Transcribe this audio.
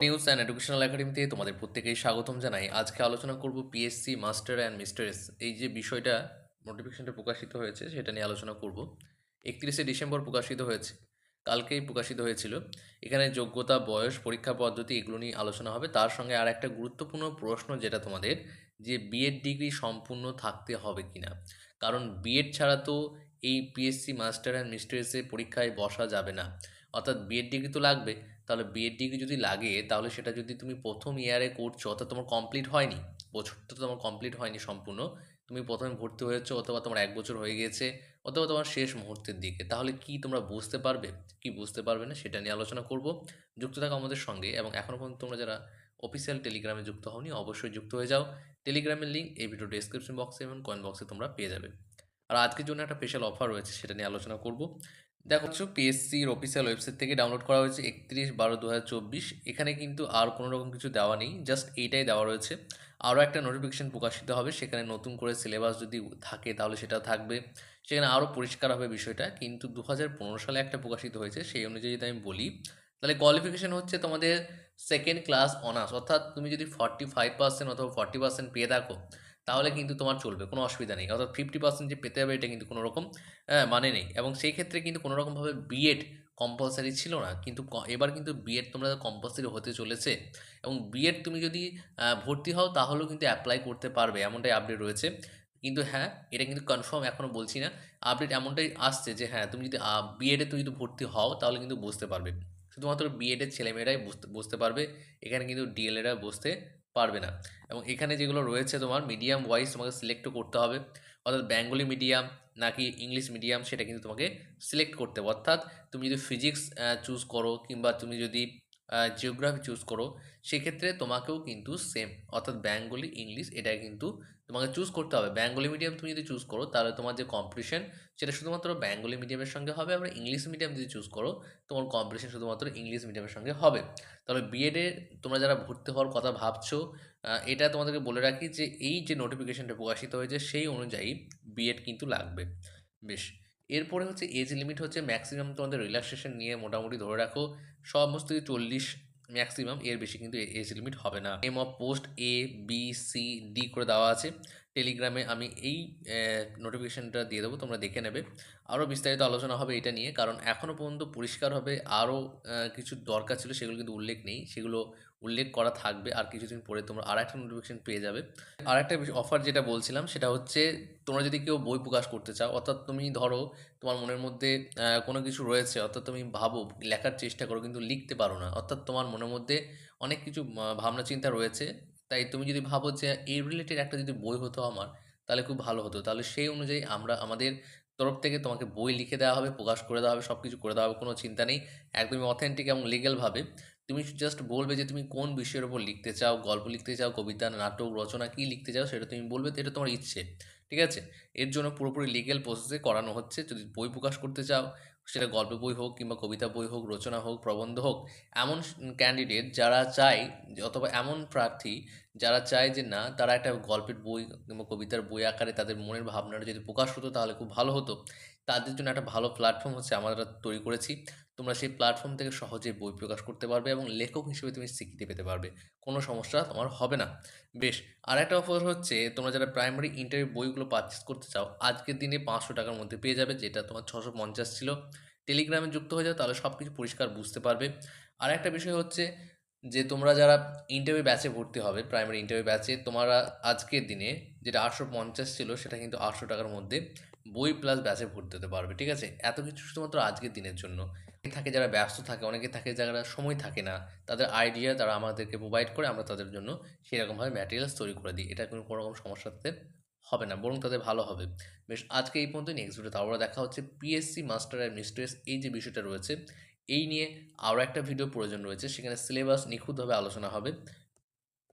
News and educational একাডেমিতে তোমাদের প্রত্যেকেই স্বাগতম জানাই। আজকে আলোচনা করব পিএসসি মাস্টার অ্যান্ড মিস্টারেস এই যে বিষয়টা নোটিফিকেশনটা প্রকাশিত হয়েছে, সেটা নিয়ে আলোচনা করব। একত্রিশে ডিসেম্বর প্রকাশিত হয়েছে। কালকেই প্রকাশিত হয়েছিল। এখানে যোগ্যতা, বয়স, পরীক্ষা পদ্ধতি এগুলো নিয়ে আলোচনা হবে। তার সঙ্গে আর একটা গুরুত্বপূর্ণ প্রশ্ন যেটা তোমাদের, যে বিএড ডিগ্রি সম্পূর্ণ থাকতে হবে কি না কারণ বিএড ছাড়া তো এই পিএসসি মাস্টার অ্যান্ড মিস্টারেসে পরীক্ষায় বসা যাবে না। অর্থাৎ বিএড ডিগ্রি তো লাগবে। তাহলে বিএড ডিগ্রি যদি লাগে, তাহলে সেটা যদি তুমি প্রথম ইয়ারে করছ, অর্থাৎ তোমার কমপ্লিট হয়নি, বছরটা তো তোমার কমপ্লিট হয়নি সম্পূর্ণ, তুমি প্রথমে ভর্তি হয়েছো অথবা তোমার এক বছর হয়ে গিয়েছে অথবা তোমার শেষ মুহূর্তের দিকে, তাহলে কি তোমরা বুঝতে পারবে? কি বুঝতে পারবে না, সেটা নিয়ে আলোচনা করব। যুক্ত থাকো আমাদের সঙ্গে এবং এখনও পর্যন্ত তোমরা যারা অফিসিয়াল টেলিগ্রামে যুক্ত হওনি, অবশ্যই যুক্ত হয়ে যাও। টেলিগ্রামের লিঙ্ক এই ভিডিও ডেসক্রিপশন বক্সে এবং কয়েন বক্সে তোমরা পেয়ে যাবে। আর আজকের জন্য একটা স্পেশাল অফার রয়েছে, সেটা নিয়ে আলোচনা করব। দেখো পিএসসির অফিসিয়াল ওয়েবসাইট থেকে ডাউনলোড করা হয়েছে একত্রিশ বারো দু এখানে কিন্তু আর কোনো রকম কিছু দেওয়া নেই জাস্ট এইটাই দেওয়া রয়েছে। আরও একটা নোটিফিকেশান প্রকাশিত হবে, সেখানে নতুন করে সিলেবাস যদি থাকে তাহলে সেটা থাকবে। সেখানে আরও পরিষ্কার হবে বিষয়টা, কিন্তু দু হাজার পনেরো সালে একটা প্রকাশিত হয়েছে, সেই অনুযায়ী যদি আমি বলি, তাহলে কোয়ালিফিকেশান হচ্ছে তোমাদের সেকেন্ড ক্লাস অনার্স অর্থাৎ তুমি যদি ফর্টি ফাইভ পার্সেন্ট অথবা ফর্টি পার্সেন্ট পেয়ে থাকো তাহলে কিন্তু তোমার চলবে কোনো অসুবিধা নেই। অর্থাৎ ফিফটি পার্সেন্ট যে পেতে হবে এটা কিন্তু কোনো রকম হ্যাঁ, মানে নেই। এবং সেই ক্ষেত্রে কিন্তু কোনো রকমভাবে বিএড কম্পালসারি ছিল না কিন্তু এবার কিন্তু বিএড তোমরা কম্পালসারি হতে চলেছে। এবং বিএড তুমি যদি ভর্তি হও তাহলেও কিন্তু অ্যাপ্লাই করতে পারবে এমনটাই আপডেট রয়েছে। কিন্তু হ্যাঁ এটা কিন্তু কনফার্ম এখনও বলছি না। আপডেট এমনটাই আসছে যে হ্যাঁ তুমি যদি বিএডে তুমি যদি ভর্তি হও তাহলে কিন্তু বুঝতে পারবে। শুধুমাত্র বিএডের ছেলেমেয়েরাই বুঝতে বুঝতে পারবে এখানে কিন্তু ডিএলএরা বুঝতে পারবে না। এবং এখানে যেগুলো রয়েছে তোমার মিডিয়াম ওয়াইজ তোমাকে সিলেক্টও করতে হবে। অর্থাৎ বেঙ্গলি মিডিয়াম নাকি ইংলিশ মিডিয়াম সেটা কিন্তু তোমাকে সিলেক্ট করতে হবে। অর্থাৎ তুমি যদি ফিজিক্স চুজ করো কিংবা তুমি যদি জিওগ্রাফি চুজ করো, সেক্ষেত্রে তোমাকেও কিন্তু সেম অর্থাৎ বেঙ্গলি ইংলিশ এটা কিন্তু তোমাকে চুজ করতে হবে। বেঙ্গলি মিডিয়াম তুমি যদি চুজ করো, তাহলে তোমার যে কম্পিটিশন সেটা শুধুমাত্র বেঙ্গলি মিডিয়ামের সঙ্গে হবে, আবার ইংলিশ মিডিয়াম যদি চুজ করো, তোমার কম্পিটিশন শুধুমাত্র ইংলিশ মিডিয়ামের সঙ্গে হবে। তাহলে বিএডে তোমরা যারা ভর্তি হওয়ার কথা ভাবছ এটা তোমাদেরকে বলে রাখি যে, এই যে নোটিফিকেশনটা প্রকাশিত হয়েছে, সেই অনুযায়ী বিএড কিন্তু লাগবে। বেশ। এরপরে হচ্ছে এজ লিমিট হচ্ছে ম্যাক্সিমাম তোমাদের রিল্যাক্সেশন নিয়ে মোটামুটি ধরে রাখো, সমস্ত চল্লিশ ম্যাক্সিমাম এর বেশি কিন্তু এজ লিমিট হবে না। M of post A B C D করে দেওয়া আছে। টেলিগ্রামে আমি এই নোটিফিকেশনটা দিয়ে দেবো, তোমরা দেখে নেবে। আরও বিস্তারিত আলোচনা হবে এটা নিয়ে, কারণ এখনও পর্যন্ত পরিষ্কারভাবে আরও কিছু দরকার ছিল, সেগুলো কিন্তু উল্লেখ নেই, সেগুলো উল্লেখ করা থাকবে, আর কিছুদিন পরে তোমরা আর একটা নোটিফিকেশন পেয়ে যাবে। আর একটা অফার যেটা বলছিলাম, সেটা হচ্ছে, তোমরা যদি কেউ বই প্রকাশ করতে চাও, অর্থাৎ তুমি ধরো, তোমার মনের মধ্যে কোনো কিছু রয়েছে, অর্থাৎ তুমি ভাবো, লেখার চেষ্টা করো, কিন্তু লিখতে পারো না, অর্থাৎ তোমার মনের মধ্যে অনেক কিছু ভাবনা চিন্তা রয়েছে তাই তুমি যদি ভাবো যে এই রিলেটেড একটা যদি বই হতো আমার, তাহলে খুব ভালো হতো। তাহলে সেই অনুযায়ী আমরা, আমাদের তরফ থেকে তোমাকে বই লিখে দেওয়া হবে, প্রকাশ করে দেওয়া হবে সব কিছু করে দেওয়া হবে, কোনো চিন্তা নেই। একদমই অথেন্টিক এবং লিগ্যালভাবে তুমি জাস্ট বলবে যে তুমি কোন বিষয়ের ওপর লিখতে চাও, গল্প লিখতে চাও, কবিতা, নাটক, রচনা কী লিখতে চাও সেটা তুমি বলবে তো এটা তোমার ইচ্ছে, ঠিক আছে? এর জন্য পুরোপুরি লিগেল প্রসেসে করানো হচ্ছে, যদি বই প্রকাশ করতে চাও, সেটা গল্প বই হোক কিংবা কবিতা বই হোক, রচনা হোক, প্রবন্ধ হোক, এমন ক্যান্ডিডেট যারা চায়, অথবা এমন প্রার্থী যারা চায় যে না, তারা একটা গল্পের বই কিংবা কবিতার বই আকারে তাদের মনের ভাবনাটা যদি প্রকাশ হতো তাহলে খুব ভালো হতো। তাদের জন্য একটা ভালো প্ল্যাটফর্ম হচ্ছে আমরা তৈরি করেছি। তোমরা সেই প্ল্যাটফর্ম থেকে সহজে বই প্রকাশ করতে পারবে এবং লেখক হিসেবে তুমি স্বীকৃতি পেতে পারবে। কোনো সমস্যা তোমার হবে না। বেশ আর একটা অফার হচ্ছে, তোমরা যারা প্রাইমারি ইন্টারভিউ বইগুলো পারচেস করতে চাও, আজকের দিনে পাঁচশো টাকার মধ্যে পেয়ে যাবে, যেটা তোমার ছশো পঞ্চাশ ছিল। টেলিগ্রামে যুক্ত হয়ে যাও, তাহলে সব কিছু পরিষ্কার বুঝতে পারবে। আর একটা বিষয় হচ্ছে যে, তোমরা যারা ইন্টারভিউ ব্যাচে ভর্তি হবে প্রাইমারি ইন্টারভিউ ব্যাচে তোমরা আজকের দিনে যেটা আটশো পঞ্চাশ ছিল, সেটা কিন্তু আটশো টাকার মধ্যে বই প্লাস ব্যাচে ভর্তি হতে পারবে, ঠিক আছে? এত কিছু শুধুমাত্র আজকের দিনের জন্য। থাকে, যারা ব্যস্ত থাকে, অনেকে থাকে যারা সময় থাকে না, তাদের আইডিয়া তারা আমাদেরকে প্রোভাইড করে, আমরা তাদের জন্য সেরকমভাবে ম্যাটেরিয়ালস তৈরি করে দিই। এটা কোনো রকম সমস্যা তাদের হবে না, বরং তাদের ভালো হবে। বেশ, আজকে এই পর্যন্ত নেক্সট ভিডিওতে তারপরে দেখা হচ্ছে পিএসসি মাস্টার অ্যান্ড মিস্ট্রেস এই যে বিষয়টা রয়েছে, এই নিয়ে আরও একটা ভিডিও প্রয়োজন রয়েছে, সেখানে সিলেবাস নিখুঁতভাবে আলোচনা হবে।